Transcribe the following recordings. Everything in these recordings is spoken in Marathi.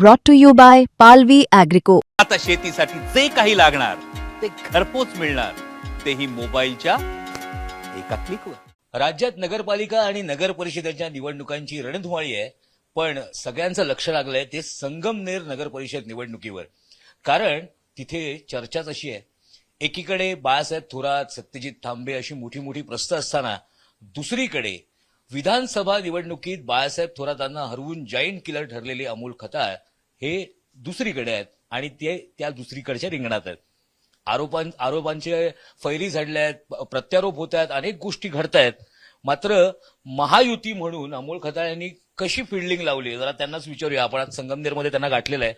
ब्रॉट टू यू बाय पालवी अॅग्रिको आता शेतीसाठी जे काही लागणार ते घरपोच मिळणार. तेही मोबाईलच्या एका क्लिकवर राज्यात नगरपालिका आणि नगर परिषदेच्या निवडणुकांची रणधुमाळी आहे पण सगळ्यांचं लक्ष लागलंय ते संगमनेर नगर परिषद निवडणुकीवर. कारण तिथे चर्चाच अशी आहे. एकीकडे बाळासाहेब थोरात सत्यजित थांबे अशी मोठी मोठी प्रस्थ असताना दुसरीकडे विधानसभा निवडणुकीत बाळासाहेब थोरातांना हरवून जाईंट किलर ठरलेले अमोल खताळ हे दुसरीकडे आहेत आणि ते त्या दुसरीकडच्या रिंगणात आहेत. आरोपां आरोपांचे फैरी झडल्या आहेत प्रत्यारोप होत आहेत अनेक गोष्टी घडत आहेत. मात्र महायुती म्हणून अमोल खताळ यांनी कशी फिल्डिंग लावली जरा त्यांनाच विचारूया. आपण आज संगमनेरमध्ये त्यांना गाठलेलं आहे.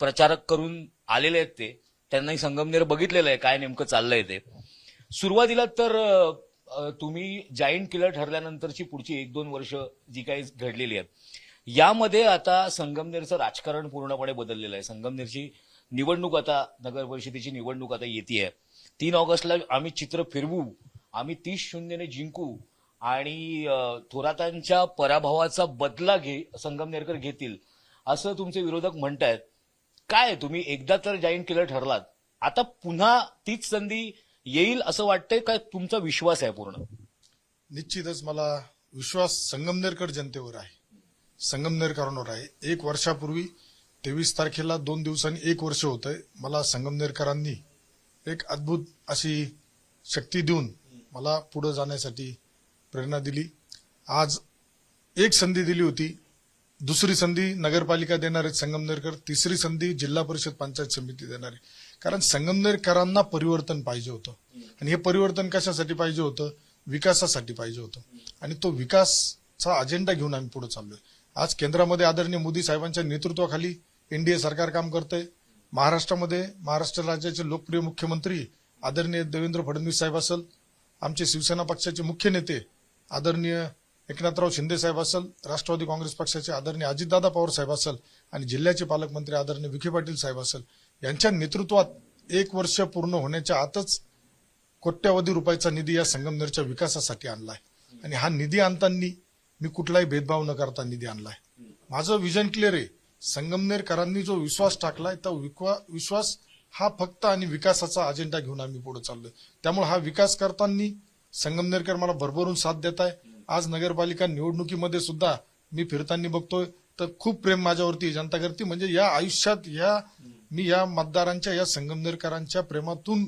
प्रचारक करून आलेले आहेत ते. त्यांनाही संगमनेर बघितलेलं आहे काय नेमकं चाललंय ते. सुरुवातीला तर तुम्ही जाईंट किलर ठरल्यानंतरची पुढची एक दोन वर्ष जी काही घडलेली आहेत. यामध्ये आता संगमनेरचं राजकारण पूर्णपणे बदललेलं आहे. संगमनेरची निवडणूक आता नगर परिषदेची निवडणूक आता येते तीन ऑगस्टला आम्ही चित्र फिरवू आम्ही तीस शून्यने जिंकू आणि थोरातांच्या पराभवाचा बदला घे संगमनेरकर घेतील असं तुमचे विरोधक म्हणतायत. काय तुम्ही एकदा तर जॉईन किलर ठरलात. आता पुन्हा तीच संधी येईल असं वाटतंय काय तुमचा विश्वास आहे पूर्ण? निश्चितच मला विश्वास संगमनेरकर जनतेवर आहे. संगमनेरकरांवर आहे. एक वर्षापूर्वी तेवीस तारखेला दोन दिवसांनी एक वर्ष होत आहे मला संगमनेरकरांनी एक अद्भुत अशी शक्ती देऊन मला पुढे जाण्यासाठी प्रेरणा दिली. आज एक संधी दिली होती. दुसरी संधी नगरपालिका देणार आहेत संगमनेरकर. तिसरी संधी जिल्हा परिषद पंचायत समिती देणार आहे. कारण संगमनेरकरांना परिवर्तन पाहिजे होतं. आणि हे परिवर्तन कशासाठी पाहिजे होतं? विकासासाठी पाहिजे होतं. आणि तो विकासचा अजेंडा घेऊन आम्ही पुढे चाललोय. आज केंद्रामध्ये आदरणीय मोदी साहेबांच्या नेतृत्वाखाली एनडीए सरकार काम करतंय. महाराष्ट्रामध्ये महाराष्ट्र राज्याचे लोकप्रिय मुख्यमंत्री आदरणीय देवेंद्र फडणवीस साहेब असेल आमचे शिवसेना पक्षाचे मुख्य नेते आदरणीय एकनाथराव शिंदे साहेब असेल राष्ट्रवादी काँग्रेस पक्षाचे आदरणीय अजितदादा पवार साहेब असेल आणि जिल्ह्याचे पालकमंत्री आदरणीय विखे पाटील साहेब असेल यांच्या नेतृत्वात एक वर्ष पूर्ण होण्याच्या आतच कोट्यावधी रुपयाचा निधी या संगमनेरच्या विकासासाठी आणलाय. आणि हा निधी आणताना मी कुठलाही भेदभाव न करता निधी आणलाय. माझं विजन क्लिअर आहे. संगमनेरकरांनी जो विश्वास टाकलाय तो विश्वास हा फक्त आणि विकासाचा अजेंडा घेऊन आम्ही पुढे चाललोय. त्यामुळे हा विकास करताना संगमनेरकर मला भरभरून साथ देत आहे आज नगरपालिका निवडणुकीमध्ये सुद्धा मी फिरताना बघतोय. तर खूप प्रेम माझ्यावरती जनता करते म्हणजे या आयुष्यात या मी या मतदारांच्या या संगमनेरकरांच्या प्रेमातून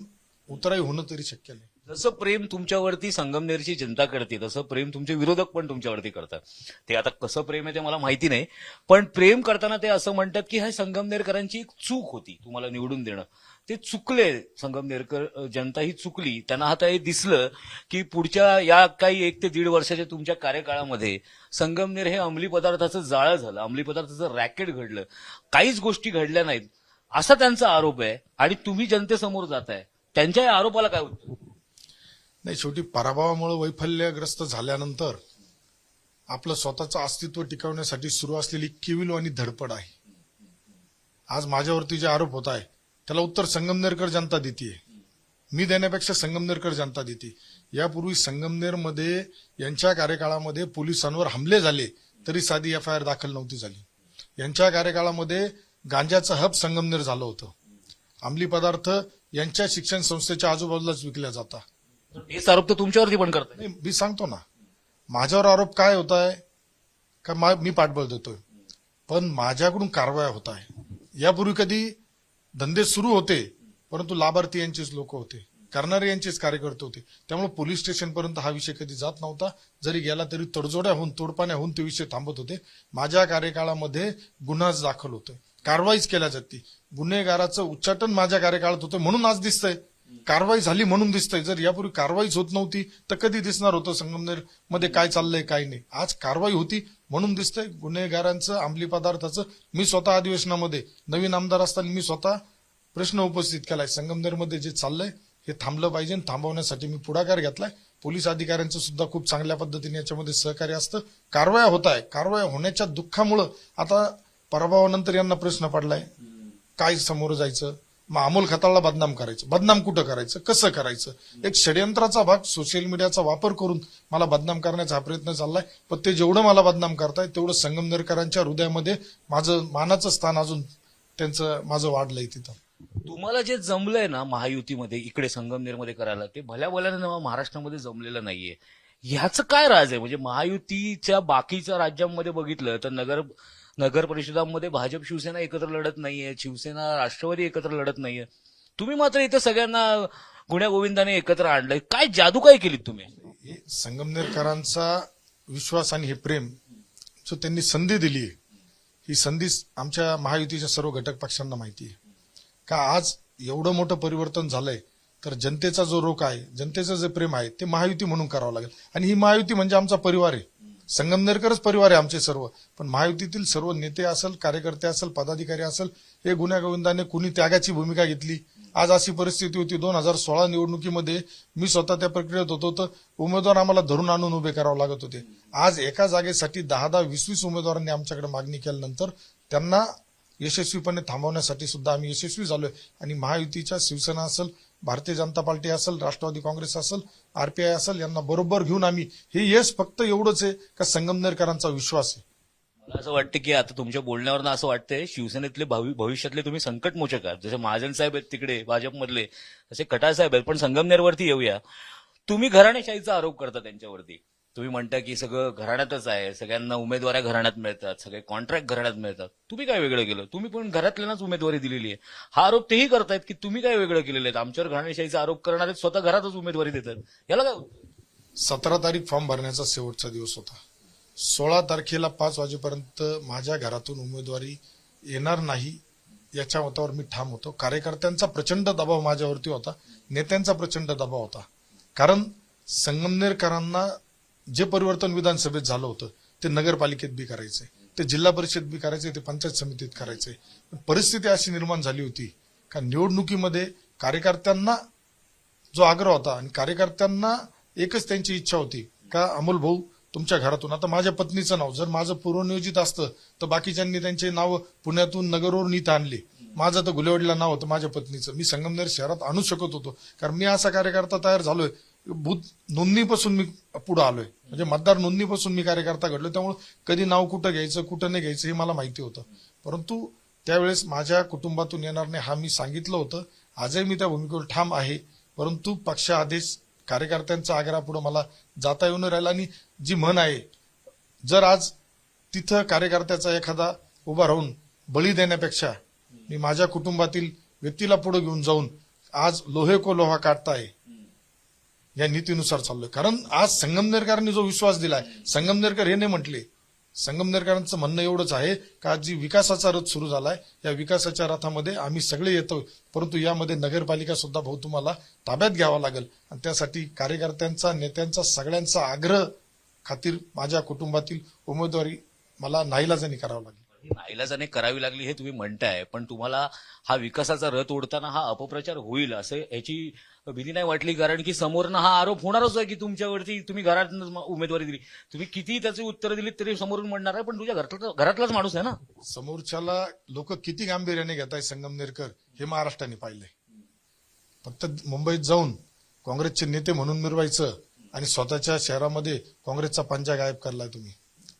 उतराई होणं तरी शक्य नाही. जसं प्रेम तुमच्यावरती संगमनेरची जनता करते तसं प्रेम तुमचे विरोधक पण तुमच्यावरती करतात. ते आता कसं प्रेम आहे ते मला माहिती नाही पण प्रेम करताना ते असं म्हणतात की हा संगमनेरकरांची एक चूक होती तुम्हाला निवडून देणं. ते चुकले संगमनेरकर जनता ही चुकली. त्यांना आता हे दिसलं की पुढच्या या काही एक ते दीड वर्षाच्या तुमच्या कार्यकाळामध्ये संगमनेर हे अंमली पदार्थाचं जाळं झालं अंमली पदार्थाचं रॅकेट घडलं. काहीच गोष्टी घडल्या नाहीत. असा त्यांचा आरोप आहे आणि तुम्ही जनतेसमोर जाताय. त्यांच्या या आरोपाला काय उत्तर? नाही शेवटी पराभवामुळे वैफल्यग्रस्त झाल्यानंतर आपलं स्वतःचं अस्तित्व टिकवण्यासाठी सुरू असलेली किविल आणि धडपड आहे. आज माझ्यावरती जे आरोप होत आहे त्याला उत्तर संगमनेरकर जनता देते मी देण्यापेक्षा संगमनेरकर जनता देते. यापूर्वी संगमनेरमध्ये यांच्या कार्यकाळामध्ये पोलिसांवर हमले झाले तरी साधी एफ आय आर दाखल नव्हती झाली. यांच्या कार्यकाळामध्ये गांजाचं हब संगमनेर झालं होतं. अंमली पदार्थ यांच्या शिक्षण संस्थेच्या आजूबाजूलाच विकल्या जातात हेच आरोप तर तुमच्यावरती पण करत नाही मी सांगतो ना. माझ्यावर आरोप काय होत आहे का मी पाठबळ देतोय. पण माझ्याकडून कारवाया होत आहे. यापूर्वी कधी धंदे सुरू होते परंतु लाभार्थी यांचेच लोक होते. करणारे यांचेच कार्यकर्ते होते. त्यामुळे पोलीस स्टेशन पर्यंत हा विषय कधी जात नव्हता. जरी गेला तरी तडजोड्या होऊन तोडपाण्या होऊन ते विषय थांबत होते. माझ्या कार्यकाळामध्ये गुन्हाच दाखल होतोय. कारवाईच केल्या जाते गुन्हेगाराचं उच्चाटन माझ्या कार्यकाळात होतं म्हणून आज दिसतंय. कारवाई झाली म्हणून दिसतंय. जर यापूर्वी कारवाईच होत नव्हती तर कधी दिसणार होतं संगमनेरमध्ये काय चाललंय काय नाही. आज कारवाई होती म्हणून दिसतंय. गुन्हेगारांचं अंमली पदार्थाचं मी स्वतः अधिवेशनामध्ये नवीन आमदार असताना मी स्वतः प्रश्न उपस्थित केलाय. संगमनेरमध्ये जे चाललंय हे थांबलं पाहिजे थांबवण्यासाठी मी पुढाकार घेतलाय. पोलीस अधिकाऱ्यांचं सुद्धा खूप चांगल्या पद्धतीने याच्यामध्ये सहकार्य असतं. कारवाया होत आहे. कारवाया होण्याच्या दुःखामुळं आता पराभवानंतर यांना प्रश्न पडलाय. काय समोर जायचं? मग अमोल खताळला बदनाम करायचं. बदनाम कुठं करायचं? कसं करायचं? एक षडयंत्राचा भाग सोशल मीडियाचा वापर करून मला बदनाम करण्याचा हा प्रयत्न चाललाय. पण ते जेवढं मला बदनाम करताय तेवढं संगमनेरकरांच्या हृदयामध्ये माझं मानाचं स्थान अजून त्यांचं माझं वाढलंय तिथं. तुम्हाला जे जमलंय ना महायुतीमध्ये इकडे संगमनेरमध्ये करायला ते भल्या भल्यानं महाराष्ट्रामध्ये जमलेलं नाहीये. ह्याचं काय राज आहे? म्हणजे महायुतीच्या बाकीच्या राज्यांमध्ये बघितलं तर नगर नगर परिषदांमध्ये भाजप शिवसेना एकत्र लढत नाहीये शिवसेना राष्ट्रवादी एकत्र लढत नाहीये. तुम्ही मात्र इथं सगळ्यांना गुण्या गोविंदाने एकत्र आणलंय. काय जादू काय केलीत तुम्ही? हे संगमनेरकरांचा विश्वास आणि हे प्रेम जो त्यांनी संधी दिली आहे ही संधी आमच्या महायुतीच्या सर्व घटक पक्षांना माहिती आहे. का आज एवढं मोठं परिवर्तन झालंय तर जनतेचा जो रोख आहे जनतेचं जे प्रेम आहे ते महायुती म्हणून करावं लागेल. आणि ही महायुती म्हणजे आमचा परिवार आहे. संगमनेरकरच परिवार आहे आमचे सर्व. पण महायुतीतील सर्व नेते असेल कार्यकर्ते असेल पदाधिकारी असेल हे गुन्हेगोविंदाने कुणी त्यागाची भूमिका घेतली? आज अशी परिस्थिती होती. दोन हजार सोळा निवडणुकीमध्ये मी स्वतः त्या प्रक्रियेत होतो तर उमेदवार आम्हाला धरून आणून उभे करावे लागत होते. आज एका जागेसाठी दहा दहा वीस वीस उमेदवारांनी आमच्याकडे मागणी केल्यानंतर त्यांना यशस्वीपणे थांबवण्यासाठी सुद्धा आम्ही यशस्वी झालोय. आणि महायुतीच्या शिवसेना असेल भारतीय जनता पार्टी असेल राष्ट्रवादी काँग्रेस असेल आरपीआय असेल यांना बरोबर घेऊन आम्ही हे यश फक्त एवढंच आहे का संगमनेरकरांचा विश्वास आहे. मला असं वाटतं की आता तुमच्या बोलण्यावरनं असं वाटतंय शिवसेनेतले भावी भविष्यातले तुम्ही संकट मोचक आहात. जसे महाजन साहेब आहेत तिकडे भाजपमधले तसे कटाळ साहेब आहेत पण संगमनेरवरती येऊया. तुम्ही घराणेशाहीचा आरोप करता त्यांच्यावरती. तुम्ही म्हणता की सगळं घराण्यातच आहे. सगळ्यांना उमेदवाऱ्या घराण्यात मिळतात. सगळे कॉन्ट्रॅक्ट घराण्यात मिळतात. तुम्ही काय वेगळं केलं? तुम्ही पण घरातल्यांनाच उमेदवारी दिलेली आहे. हा आरोप तेही करतायत की तुम्ही काय वेगळं केलेलं आहे? आमच्यावर घराणेशाहीचा आरोप करणारे स्वतः घरातच उमेदवारी देतात. याला काय सतरा तारीख फॉर्म भरण्याचा शेवटचा दिवस होता. सोळा तारखेला पाच वाजेपर्यंत माझ्या घरातून उमेदवारी येणार नाही याच्या मतावर मी ठाम होतो. कार्यकर्त्यांचा प्रचंड दबाव माझ्यावरती होता. नेत्यांचा प्रचंड दबाव होता. कारण संगमनेरकरांना जे परिवर्तन विधानसभेत झालं होतं ते नगरपालिकेत बी करायचंय. ते जिल्हा परिषद बी करायचंय ते पंचायत समितीत करायचंय. परिस्थिती अशी निर्माण झाली होती का निवडणुकीमध्ये कार्यकर्त्यांना जो आग्रह होता आणि कार्यकर्त्यांना एकच त्यांची इच्छा होती का अमोल भाऊ तुमच्या घरातून आता माझ्या पत्नीचं नाव जर माझं पूर्वनियोजित असतं तर बाकीच्यांनी त्यांचे नाव पुण्यातून नगरवरून इथं आणले. माझं तर गुलेवडीला नाव होतं माझ्या पत्नीचं. मी संगमनेर शहरात आणू शकत होतो कारण मी असा कार्यकर्ता तयार झालोय बूथ नोंदणीपासून मी पुढे आलोय. म्हणजे मतदार नोंदणीपासून मी कार्यकर्ता घडलो त्यामुळे कधी नाव कुठं घ्यायचं कुठं नाही घ्यायचं हे मला माहिती होतं. परंतु त्यावेळेस माझ्या कुटुंबातून येणार नाही हा मी सांगितलं होतं. आजही मी त्या भूमिकेवर ठाम आहे. परंतु पक्ष आदेश कार्यकर्त्यांचा आग्रहापुढे मला जाता येऊन राहिला. आणि जी म्हण आहे जर आज तिथं कार्यकर्त्याचा एखादा उभा राहून बळी देण्यापेक्षा मी माझ्या कुटुंबातील व्यक्तीला पुढे घेऊन जाऊन आज लोहे को लोहा काढताय या नीतीनुसार चाललोय. कारण आज संगमनेरकरांनी जो विश्वास दिलाय संगमनेरकर हे नाही म्हटले. संगमनेरकरांचं म्हणणं एवढंच आहे का जी विकासाचा रथ सुरू झालाय या विकासाच्या रथामध्ये आम्ही सगळे येतो परंतु यामध्ये नगरपालिका सुद्धा भाऊ तुम्हाला ताब्यात घ्यावा लागेल. आणि त्यासाठी कार्यकर्त्यांचा नेत्यांचा सगळ्यांचा आग्रह खातीर माझ्या कुटुंबातील उमेदवारी मला नाईलाजानी करावं लागेल. नाईलाजाने करावी लागली हे तुम्ही म्हणताय पण तुम्हाला हा विकासाचा रथ ओढताना हा अपप्रचार होईल असं याची भीती नाही वाटली कारण की समोरनं हा आरोप होणारच आहे की तुमच्यावरती तुम्ही घरात उमेदवारी दिली. तुम्ही किती त्याची उत्तर दिली तरी समोरून म्हणणार आहे पण तुझ्या घरातला घरातलाच माणूस आहे ना? समोरच्याला लोक किती गांभीर्याने घेत आहे संगमनेरकर हे महाराष्ट्राने पाहिलंय. फक्त मुंबईत जाऊन काँग्रेसचे नेते म्हणून मिरवायचं आणि स्वतःच्या शहरामध्ये काँग्रेसचा पंजा गायब करलाय तुम्ही.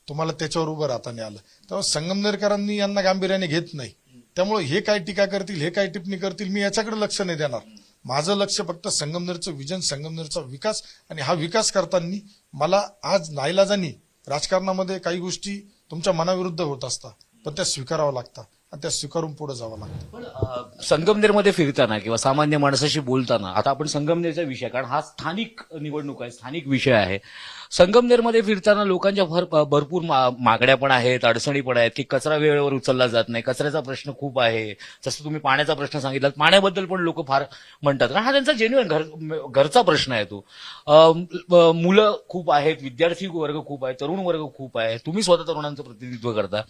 तुम्हाला त्याच्यावर उभं राहता नाही आलं. तेव्हा संगमनेरकरांनी यांना गांभीर्याने घेत नाही. त्यामुळे हे काय टीका करतील हे काय टिप्पणी करतील मी याच्याकडे लक्ष नाही देणार. माझं लक्ष फक्त संगमनेरचं विजन संगमनेरचा विकास आणि हा विकास करताना मला आज नाईलाजानी राजकारणामध्ये काही गोष्टी तुमच्या मनाविरुद्ध होत असतात पण त्या स्वीकाराव्या लागतात आणि त्या स्वीकारून पुढे जावं लागतं. संगमनेरमध्ये फिरताना किंवा सामान्य माणसाशी बोलताना आता आपण संगमनेरचा विषय कारण हा स्थानिक निवडणूक आहे स्थानिक विषय आहे. संगमनेरमध्ये फिरताना लोकांच्या भर भरपूर मा- मागण्या पण आहेत अडचणी पण आहेत की कचरा वेळेवर उचलला जात नाही. कचऱ्याचा प्रश्न खूप आहे. जसं तुम्ही पाण्याचा प्रश्न सांगितला पाण्याबद्दल पण लोक फार म्हणतात. कारण हा त्यांचा जेन्युअन घर घरचा प्रश्न आहे तो. मुलं खूप आहेत विद्यार्थी वर्ग खूप आहे तरुण वर्ग खूप आहे. तुम्ही स्वतः तरुणांचं प्रतिनिधित्व करता.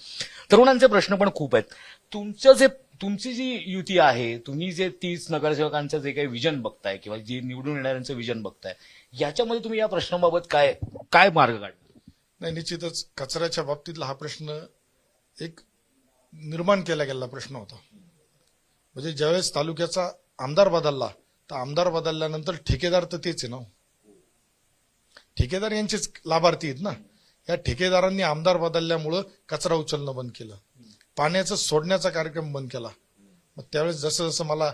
तरुणांचे प्रश्न पण खूप आहेत. तुमचं जे तुमची जी युती आहे तुम्ही जे तीस नगरसेवकांचं जे काही विजन बघताय किंवा जी निवडून येणाऱ्यांचं विजन बघताय याच्यामध्ये तुम्ही या प्रश्नाबाबत काय काय मार्ग काढला? नाही निश्चितच कचऱ्याच्या बाबतीतला हा प्रश्न एक निर्माण केला गेलेला प्रश्न होता. म्हणजे ज्यावेळेस तालुक्याचा आमदार बदलला तर आमदार बदलल्यानंतर ठेकेदार तर तेच आहे ना हो. ठेकेदार यांचेच लाभार्थी आहेत ना. या ठेकेदारांनी आमदार बदलल्यामुळं कचरा उचलणं बंद केलं. पाण्याचं सोडण्याचा कार्यक्रम बंद केला. मग त्यावेळेस जसं जसं मला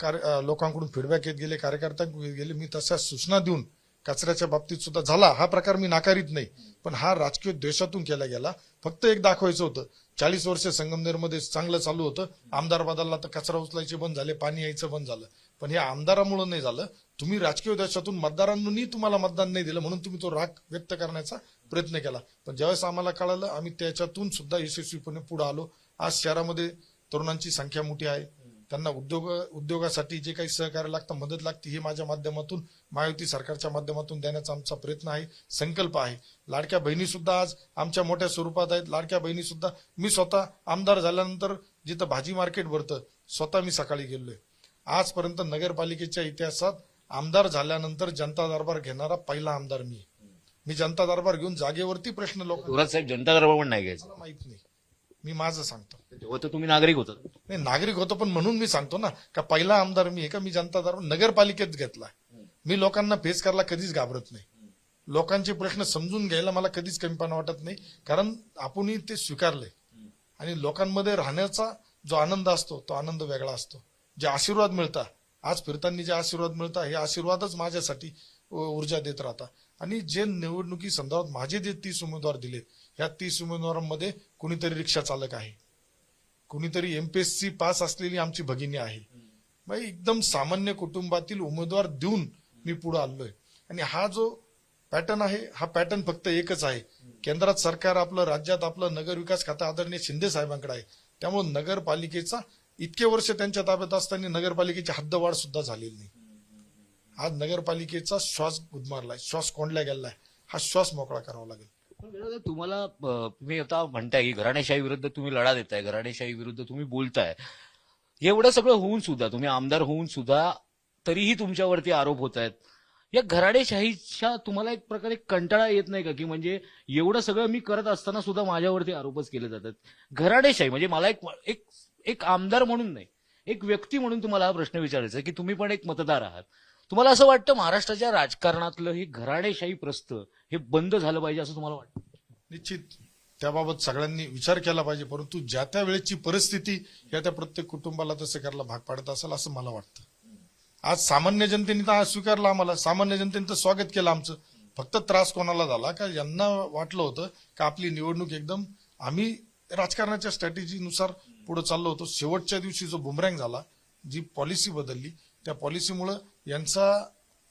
कार्य- लोकांकडून फीडबॅक येत गेले कार्यकर्त्यांकडून येत गेले मी तशा सूचना देऊन कचऱ्याच्या बाबतीत सुद्धा झाला. हा प्रकार मी नाकारीत नाही पण हा राजकीय द्वेषातून केला गेला. फक्त एक दाखवायचं होतं चाळीस वर्ष संगमनेरमध्ये चांगलं चालू होतं. आमदार बदलला तर कचरा उचलायचे बंद झाले पाणी यायचं बंद झालं. पण हे आमदारामुळे नाही झालं. तुम्ही राजकीय द्वेषातून मतदारांनी तुम्हाला मतदान नाही दिलं म्हणून तुम्ही तो राग व्यक्त करण्याचा प्रयत्न केला. पण ज्यावेळेस आम्हाला कळालं आम्ही त्याच्यातून सुद्धा यशस्वीपणे पुढे आलो. आज शहरामध्ये तरुणांची संख्या मोठी आहे. त्यांना उद्योग उद्योगासाठी जे काही सहकार्य लागतं मदत लागते हे माझ्या माध्यमातून महायुती सरकारच्या माध्यमातून देण्याचा आमचा प्रयत्न आहे संकल्प आहे. लाडक्या बहिणी सुद्धा आज आमच्या मोठ्या स्वरूपात आहेत. लाडक्या बहिणी सुद्धा मी स्वतः आमदार झाल्यानंतर जिथं भाजी मार्केट भरतं स्वतः मी सकाळी गेलोय. आजपर्यंत नगरपालिकेच्या इतिहासात आमदार झाल्यानंतर जनता दरबार घेणारा पहिला आमदार मी. मी जनता दरबार घेऊन जागेवरती प्रश्न थोरात साहेब जनता दरबार पण नाही घ्यायचं. माहीत नाही. मी माझं सांगतो. तेव्हा तर तुम्ही नागरिक होतात. नाही नागरिक होतो पण म्हणून मी सांगतो ना का पहिला आमदार मी आहे का मी जनता दरबार नगरपालिकेत घेतला. मी लोकांना फेस करायला कधीच घाबरत नाही. लोकांचे प्रश्न समजून घ्यायला मला कधीच कमीपणा वाटत नाही कारण आपणही ते स्वीकारले. आणि लोकांमध्ये राहण्याचा जो आनंद असतो तो आनंद वेगळा असतो. जे आशीर्वाद मिळता आज फिरताना जे आशीर्वाद मिळता हे आशीर्वादच माझ्यासाठी ऊर्जा देत राहता. आणि जे निवडणुकी संदर्भात माझे जे तीस उमेदवार दिलेत ह्या तीस उमेदवारांमध्ये कुणीतरी रिक्षा चालक आहे. कुणीतरी एमपीएससी पास असलेली आमची भगिनी आहे. मग एकदम सामान्य कुटुंबातील उमेदवार देऊन मी पुढे आलोय. आणि हा जो पॅटर्न आहे हा पॅटर्न फक्त एकच आहे. केंद्रात सरकार आपलं राज्यात आपलं नगर विकास खातं आदरणीय शिंदे साहेबांकडे आहे. त्यामुळे नगरपालिकेचा इतके वर्ष त्यांच्या ताब्यात असताना नगरपालिकेची हद्दवाढ सुद्धा झालेली नाही. आज नगरपालिकेचा श्वास गुदमारलाय श्वास कोंडला गेलाय हा श्वास मोकळा करावा लागेल. तुम्हाला तुम्ही आता म्हणताय की घराणेशाही विरुद्ध तुम्ही लढा देताय घराणेशाही विरुद्ध तुम्ही बोलताय. एवढं सगळं होऊन सुद्धा तुम्ही आमदार होऊन सुद्धा तरीही तुमच्यावरती आरोप होत आहेत या घराणेशाहीच्या तुम्हाला एक प्रकारे कंटाळा येत नाही का? की म्हणजे एवढं सगळं मी करत असताना सुद्धा माझ्यावरती आरोपच केले जातात. घराणेशाही म्हणजे मला एक एक एक आमदार म्हणून नाही एक व्यक्ती म्हणून तुम्हाला हा प्रश्न विचारायचा की तुम्ही पण एक मतदार आहात. तुम्हाला असं वाटतं महाराष्ट्राच्या राजकारणातलं हे घराणेशाही प्रस्त हे बंद झालं पाहिजे असं तुम्हाला वाटतं? निश्चित. त्याबाबत सगळ्यांनी विचार केला पाहिजे परंतु ज्या त्या वेळेची परिस्थिती या त्या प्रत्येक कुटुंबाला तसं करायला भाग पाडत असेल असं मला वाटतं. आज सामान्य जनतेने तर आज स्वीकारलं आम्हाला. सामान्य जनतेने तर स्वागत केलं आमचं. फक्त त्रास कोणाला झाला का? यांना वाटलं होतं का आपली निवडणूक एकदम आम्ही राजकारणाच्या स्ट्रॅटेजीनुसार पुढे चाललो होतो. शेवटच्या दिवशी जो बुमरँग झाला जी पॉलिसी बदलली त्या पॉलिसीमुळं यांचा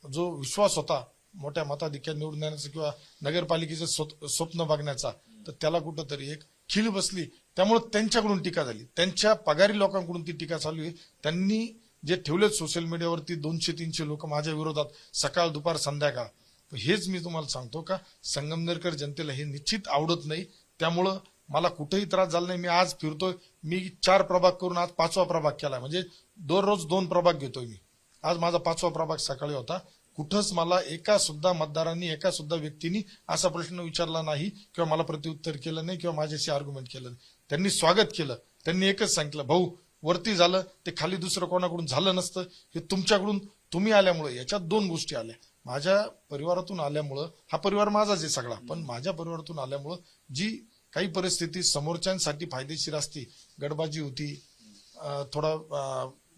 जो विश्वास होता मोठ्या मताधिक्यात निवडून येण्याचा किंवा नगरपालिकेचं स्वप्न बघण्याचा तर त्याला कुठंतरी एक खीळ बसली. त्यामुळे त्यांच्याकडून टीका झाली. त्यांच्या पगारी लोकांकडून ती टीका चालू आहे. त्यांनी जे ठेवलेत सोशल मीडियावरती दोनशे तीनशे लोक माझ्या विरोधात सकाळ दुपार संध्याकाळ. हेच मी तुम्हाला सांगतो का संगमनेरकर जनतेला हे निश्चित आवडत नाही. त्यामुळं मला कुठेही त्रास झाला नाही. मी आज फिरतोय. मी चार प्रभाग करून आज पाचवा प्रभाग केला. म्हणजे दररोज दोन प्रभाग घेतोय मी. आज माझा पाचवा प्रभाग सकाळी होता. कुठंच मला एका सुद्धा मतदारांनी एका सुद्धा व्यक्तीनी असा प्रश्न विचारला नाही किंवा मला प्रत्युत्तर केलं नाही किंवा माझ्याशी आर्ग्युमेंट केलं नाही. त्यांनी स्वागत केलं. त्यांनी एकच सांगितलं भाऊ वरती झालं ते खाली दुसरं कोणाकडून झालं नसतं. हे तुमच्याकडून तुम्ही आल्यामुळे याच्यात दोन गोष्टी आल्या. माझ्या परिवारातून आल्यामुळं हा परिवार माझाच आहे सगळा पण माझ्या परिवारातून आल्यामुळं जी काही परिस्थिती समोरच्यांसाठी फायदेशीर असती गडबाजी होती थोडा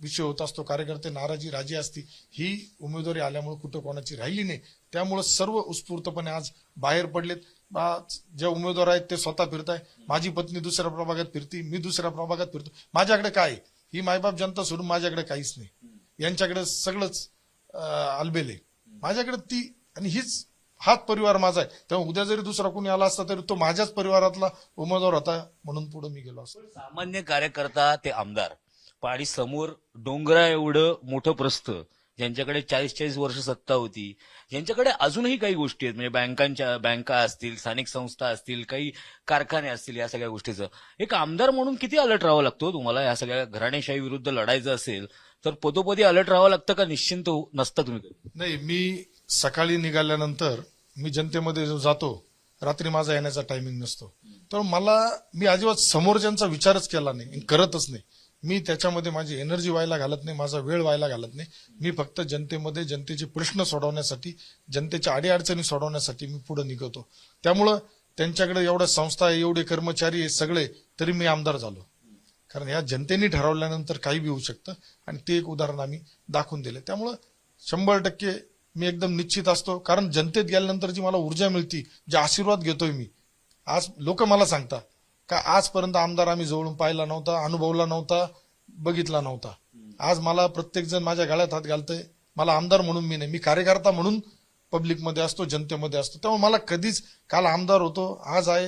विषय होत असतो कार्यकर्ते नाराजी राजी असती ही उमेदवारी आल्यामुळे कुठं कोणाची राहिली नाही. त्यामुळे सर्व उत्स्फूर्तपणे आज बाहेर पडलेत. आज जे उमेदवार आहेत ते स्वतः फिरताय. माझी पत्नी दुसऱ्या प्रभागात फिरती मी दुसऱ्या प्रभागात फिरतो. माझ्याकडे काय ही मायबाप जनता सोडून माझ्याकडे काहीच नाही. यांच्याकडे सगळंच अं, आहे. माझ्याकडे ती आणि हीच हाच परिवार माझा आहे. तेव्हा उद्या जरी दुसरा कोणी आला असता तरी तो माझ्याच परिवारातला उमेदवार होता म्हणून पुढे मी गेलो असतो. सामान्य कार्यकर्ता ते आमदार. आणि समोर डोंगरा एवढं मोठं प्रस्थ. ज्यांच्याकडे चाळीस चाळीस वर्ष सत्ता होती. ज्यांच्याकडे अजूनही काही गोष्टी आहेत म्हणजे बँकांच्या बँका असतील स्थानिक संस्था असतील काही कारखाने असतील या सगळ्या गोष्टीचं. एक आमदार म्हणून किती अलर्ट राहावं लागतो हो तुम्हाला? या सगळ्या घराणेशाही विरुद्ध लढायचं असेल तर पदोपदी अलर्ट राहावं लागतं का? निश्चिंत हो- नसतं तुम्ही नाही मी सकाळी निघाल्यानंतर मी जनतेमध्ये जातो रात्री माझा येण्याचा टायमिंग नसतो. तर मला मी अजिबात समोरच्यांचा विचारच केला नाही आणि करतच नाही. मी त्याच्यामध्ये माझी एनर्जी व्हायला घालत नाही माझा वेळ व्हायला घालत नाही. मी फक्त जनतेमध्ये जनतेचे प्रश्न सोडवण्यासाठी जनतेच्या अडीअडचणी सोडवण्यासाठी मी पुढे निघतो. त्यामुळं त्यांच्याकडे एवढ्या संस्था आहे एवढे कर्मचारी आहे सगळे तरी मी आमदार झालो. कारण या जनतेने ठरवल्यानंतर काही बी होऊ शकतं. आणि ते एक उदाहरण आम्ही दाखवून दिले. त्यामुळं शंभर टक्के मी एकदम निश्चित असतो. कारण जनतेत गेल्यानंतर जी मला ऊर्जा मिळती जे आशीर्वाद घेतोय मी आज लोक मला सांगतात का आजपर्यंत आमदार आम्ही जवळून पाहिला नव्हता अनुभवला नव्हता बघितला नव्हता. आज मला प्रत्येक जण माझ्या गळ्यात हात घालतंय. मला आमदार म्हणून मी नाही मी कार्यकर्ता म्हणून पब्लिकमध्ये असतो जनतेमध्ये असतो. त्यामुळे मला कधीच काल आमदार होतो आज आहे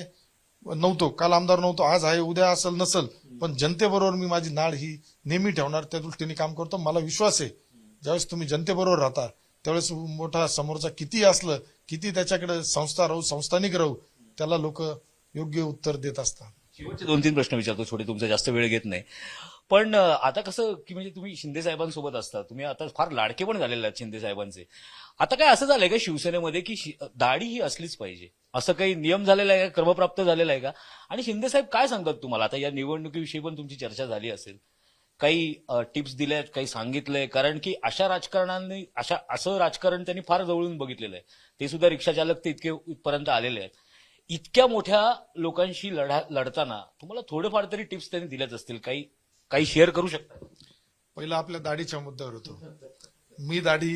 नव्हतो. काल आमदार नव्हतो आज आहे उद्या असेल नसल. पण जनतेबरोबर मी माझी नाळ ही नेहमी ठेवणार त्या दृष्टीने काम करतो. मला विश्वास आहे ज्यावेळेस तुम्ही जनतेबरोबर राहता त्यावेळेस मोठा समोरचा किती असलं किती त्याच्याकडे संस्था राहू संस्थानिक राहू त्याला लोक योग्य उत्तर देत असतात. शेवटचे दोन तीन प्रश्न विचारतो छोटे तुमचा जास्त वेळ घेत नाही. पण आता कसं की म्हणजे तुम्ही शिंदे साहेबांसोबत असता तुम्ही आता फार लाडके पण झालेले आहेत शिंदे साहेबांचे. आता काय असं झालंय का शिवसेनेमध्ये की दाढी ही असलीच पाहिजे? असं काही नियम झालेला आहे का? क्रमप्राप्त झालेला आहे का? आणि शिंदे साहेब काय सांगतात तुम्हाला? आता या निवडणुकीविषयी पण तुमची चर्चा झाली असेल. काही टिप्स दिल्यात काही सांगितलंय कारण की अशा राजकारणांनी अशा असं राजकारण त्यांनी फार जवळून बघितलेलं आहे. ते सुद्धा रिक्षा चालक ते इतके पर्यंत आलेले आहेत. इतक्या मोठ्या लोकांशी लढा लढताना तुम्हाला थोडेफार तरी टिप्स त्यांनी दिल्याच असतील. काही काही शेअर करू शकता. पहिला आपल्या दाढीच्या मुद्द्यावर होतो. मी दाढी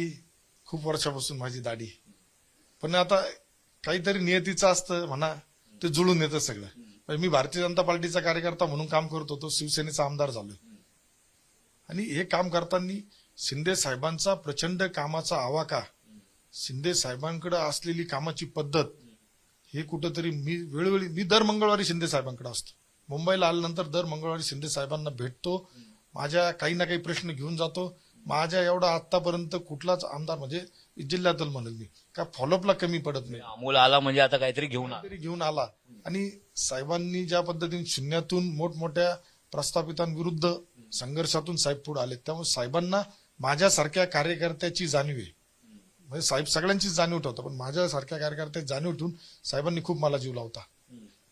खूप वर्षापासून माझी दाढी. पण आता काहीतरी नियतीचं असतं म्हणा ते जुळून येतं सगळं. पण मी भारतीय जनता पार्टीचा कार्यकर्ता म्हणून काम करत होतो शिवसेनेचा आमदार झालो आणि हे काम करताना शिंदे साहेबांचा प्रचंड कामाचा आवाका शिंदे साहेबांकडे असलेली कामाची पद्धत हे कुठंतरी मी वेळोवेळी मी दर मंगळवारी शिंदे साहेबांकडे असतो. मुंबईला आल्यानंतर दर मंगळवारी शिंदे साहेबांना भेटतो. माझ्या काही ना काही प्रश्न घेऊन जातो. माझ्या एवढा आतापर्यंत कुठलाच आमदार म्हणजे जिल्ह्यातलं म्हणेल मी. का फॉलोअपला कमी पडत नाही. अमोल आला म्हणजे आता काहीतरी घेऊन तरी घेऊन आला. आणि साहेबांनी ज्या पद्धतीने शून्यातून मोठमोठ्या प्रस्थापितांविरुद्ध संघर्षातून साहेब पुढे आले त्यामुळे साहेबांना माझ्यासारख्या कार्यकर्त्याची जाणीव आहे. म्हणजे साहेब सगळ्यांचीच जाणीव ठेवतो पण माझ्यासारख्या कार्यकर्त्याची जाणीव ठेवून साहेबांनी खूप मला जीव लावता.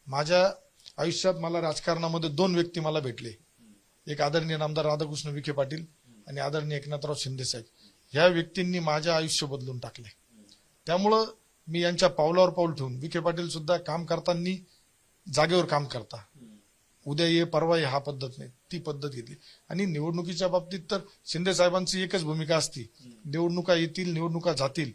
माझ्या आयुष्यात मला राजकारणामध्ये दोन व्यक्ती मला भेटले. एक आदरणीय नामदार राधाकृष्ण विखे पाटील आणि आदरणीय एकनाथराव शिंदे साहेब. ह्या व्यक्तींनी माझ्या आयुष्य बदलून टाकले. त्यामुळं मी यांच्या पावलावर पाऊल ठेवून विखे पाटील सुद्धा काम करताना जागेवर काम करता. उद्या ये परवा ये हा पद्धत नाही. ती पद्धत घेतली. आणि निवडणुकीच्या बाबतीत तर शिंदे साहेबांची एकच भूमिका असती. निवडणुका येतील निवडणुका जातील.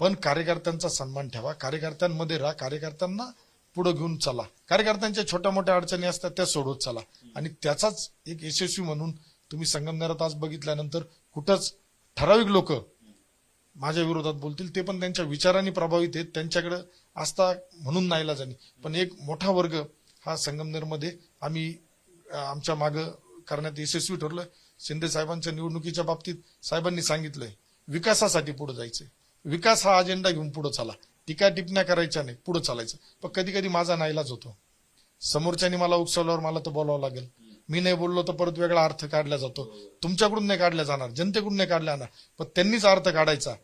पण कार्यकर्त्यांचा सन्मान ठेवा. कार्यकर्त्यांमध्ये राहा. कार्यकर्त्यांना पुढे घेऊन चला. कार्यकर्त्यांच्या छोट्या मोठ्या अडचणी असतात त्या सोडवत चला. आणि त्याचाच एक यशस्वी म्हणून तुम्ही संगमनेरात आज बघितल्यानंतर कुठंच ठराविक लोक माझ्या विरोधात बोलतील. ते पण त्यांच्या विचारांनी प्रभावित आहेत. त्यांच्याकडे आस्था म्हणून नाहीला जाणे पण एक मोठा वर्ग हा संगमनेरमध्ये आम्ही आमच्या मागं करण्यात यशस्वी ठरलोय. शिंदे साहेबांच्या निवडणुकीच्या बाबतीत साहेबांनी सांगितलंय विकासासाठी पुढे जायचंय. विकास हा अजेंडा घेऊन पुढे चाला. टीका टिपण्या करायच्या नाही पुढे चालायचं. पण कधी कधी माझा नाईलाज होतो. समोरच्यानी मला उकसवल्यावर मला तर बोलावं लागेल. मी नाही बोललो तर परत वेगळा अर्थ काढला जातो. तुमच्याकडून नाही काढला जाणार जनतेकडून नाही काढला जाणार. पण त्यांनीच अर्थ काढायचा.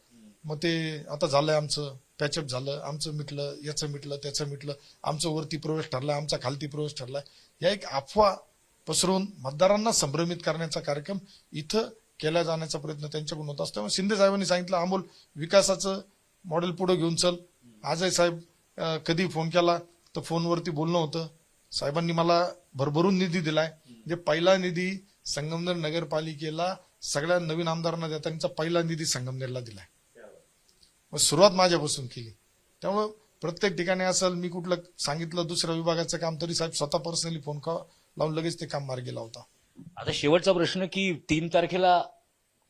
मग ते आता झालंय आमचं पॅचअप झालं आमचं मिटलं याचं मिटलं त्याचं मिटलं आमचं वरती प्रवेश ठरला आमचा खालती प्रवेश ठरला. या एक अफवा पसरवून मतदारांना संभ्रमित करण्याचा कार्यक्रम इथं केला जाण्याचा प्रयत्न त्यांच्याकडून होत असतो. त्यामुळे शिंदे साहेबांनी सांगितलं अमोल विकासाचं मॉडेल पुढे घेऊन चल. आजही साहेब कधी फोन केला तर फोनवरती बोलणं होतं. साहेबांनी मला भरभरून निधी दिलाय. म्हणजे पहिला निधी संगमनेर नगरपालिकेला सगळ्या नवीन आमदारांना त्यांचा पहिला निधी संगमनेरला दिलाय. मग सुरुवात माझ्यापासून केली. त्यामुळं प्रत्येक ठिकाणी असेल मी कुठलं सांगितलं दुसऱ्या विभागाचं काम तरी साहेब स्वतः पर्सनली फोन का लावून लगेच ते काम मार्गी लावता. आता शेवटचा प्रश्न की तीन तारखेला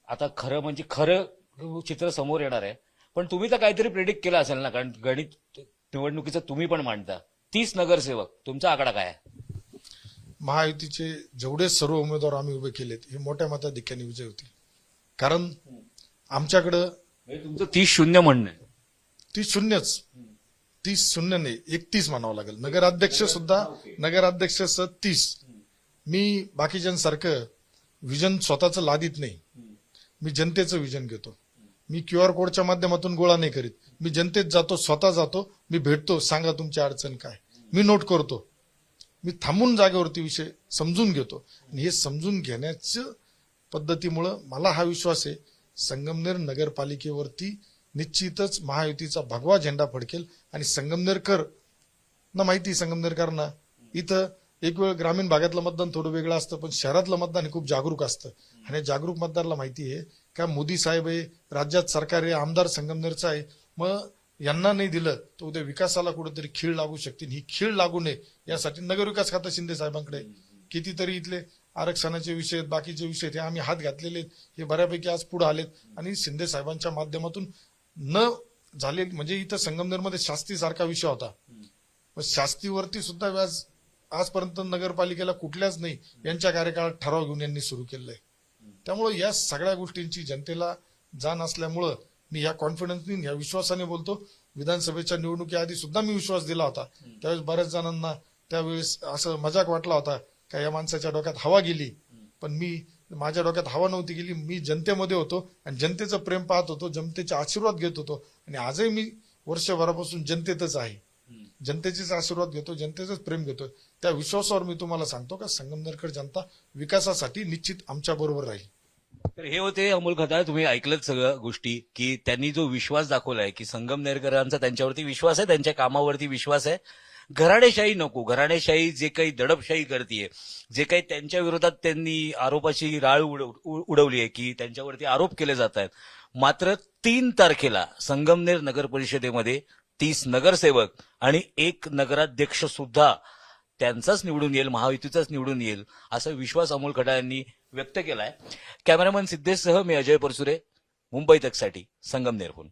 आता खरं म्हणजे खरं चित्र समोर येणार आहे. पण तुम्ही तर काहीतरी प्रेडिक्ट केलं असेल ना कारण गणित निवडणुकीचं तुम्ही पण मांडता. तीस नगरसेवक तुमचा आकडा काय आहे? महायुतीचे जेवढे सर्व उमेदवार आम्ही उभे केलेत हे मोठ्या मताधिक्याने विजय होतील. कारण आमच्याकडं म्हणजे तुमचं तीस शून्य म्हणणं आहे. ती शून्यच. तीस शून्य नाही एकतीस म्हणावं लागेल. नगराध्यक्ष सुद्धा नगराध्यक्ष स तीस. मी बाकीच्यांसारखं विजन स्वतःचं लादित नाही. मी जनतेचं विजन घेतो. मी क्यू आर कोडच्या माध्यमातून गोळा नाही करीत. मी जनतेत जातो स्वतः जातो मी भेटतो सांगा तुमची अडचण काय. मी नोट करतो. मी थांबून जागेवरती विषय समजून घेतो. आणि हे समजून घेण्याच्या पद्धतीमुळं मला हा विश्वास आहे संगमनेर नगरपालिकेवरती निश्चितच महायुतीचा भगवा झेंडा फडकेल आणि संगमनेरकर ना माहिती संगमनेरकरांना? इथं एक वेळ ग्रामीण भागातलं मतदान थोडं वेगळं असतं पण शहरातलं मतदान हे खूप जागरूक असतं. आणि जागरूक मतदाराला माहिती आहे का मोदी साहेब आहे राज्यात सरकार आहे आमदार संगमनेरचा आहे. मग यांना नाही दिलं तर उद्या विकासाला कुठेतरी खीळ लागू शकते. ही खीळ लागू नये यासाठी नगरविकास खातं शिंदे साहेबांकडे कितीतरी इथले आरक्षणाचे विषय आहेत बाकीचे विषय आहेत, हे आम्ही हात घातलेले आहेत. हे बऱ्यापैकी आज पुढे आलेत. आणि शिंदे साहेबांच्या माध्यमातून न झाले म्हणजे इथं संगमनेरमध्ये शास्ती सारखा विषय होता. पण शास्तीवरती सुद्धा व्याज आजपर्यंत नगरपालिकेला कुठल्याच नाही यांच्या कार्यकाळात ठराव घेऊन यांनी सुरू केलेलं आहे त्यामुळे या सगळ्या गोष्टींची जनतेला जाण असल्यामुळं मी या कॉन्फिडन्सनी या विश्वासाने बोलतो. विधानसभेच्या निवडणुकीआधी सुद्धा मी विश्वास दिला होता. त्यावेळेस बऱ्याच जणांना त्यावेळेस असं मजाक वाटला होता का या माणसाच्या डोक्यात हवा गेली. पण मी माझ्या डोक्यात हवा नव्हती गेली. मी जनतेमध्ये होतो आणि जनतेचं प्रेम पाहत होतो जनतेचे आशीर्वाद घेत होतो. आणि आजही मी वर्षभरापासून जनतेतच आहे. जनतेचेच आशीर्वाद घेतो जनतेचंच प्रेम घेतो. त्या विश्वासावर मी तुम्हाला सांगतो का संगमनेरकर जनता विकासासाठी निश्चित आमच्या बरोबर राहील. तर हे होते अमोल खताळ. तुम्ही ऐकलत सगळं गोष्टी की त्यांनी जो विश्वास दाखवलाय की संगमनेरकरांचा त्यांच्यावरती विश्वास आहे त्यांच्या कामावरती विश्वास आहे. घराणेशाही नको. घराणेशाही जे काही दडपशाही करतीये जे काही त्यांच्या विरोधात त्यांनी आरोपाची राळ उडव- उडवली आहे की त्यांच्यावरती आरोप केले जात आहेत. मात्र तीन तारखेला संगमनेर नगर परिषदेमध्ये तीस नगरसेवक आणि एक नगराध्यक्ष सुद्धा त्यांचाच निवडून येईल महायुतीचाच निवडून येईल असा विश्वास अमोल खडा यांनी व्यक्त केलाय. कॅमेरामन सिद्धेशसह मी अजय परसुरे मुंबई तकसाठी संगमनेरहून.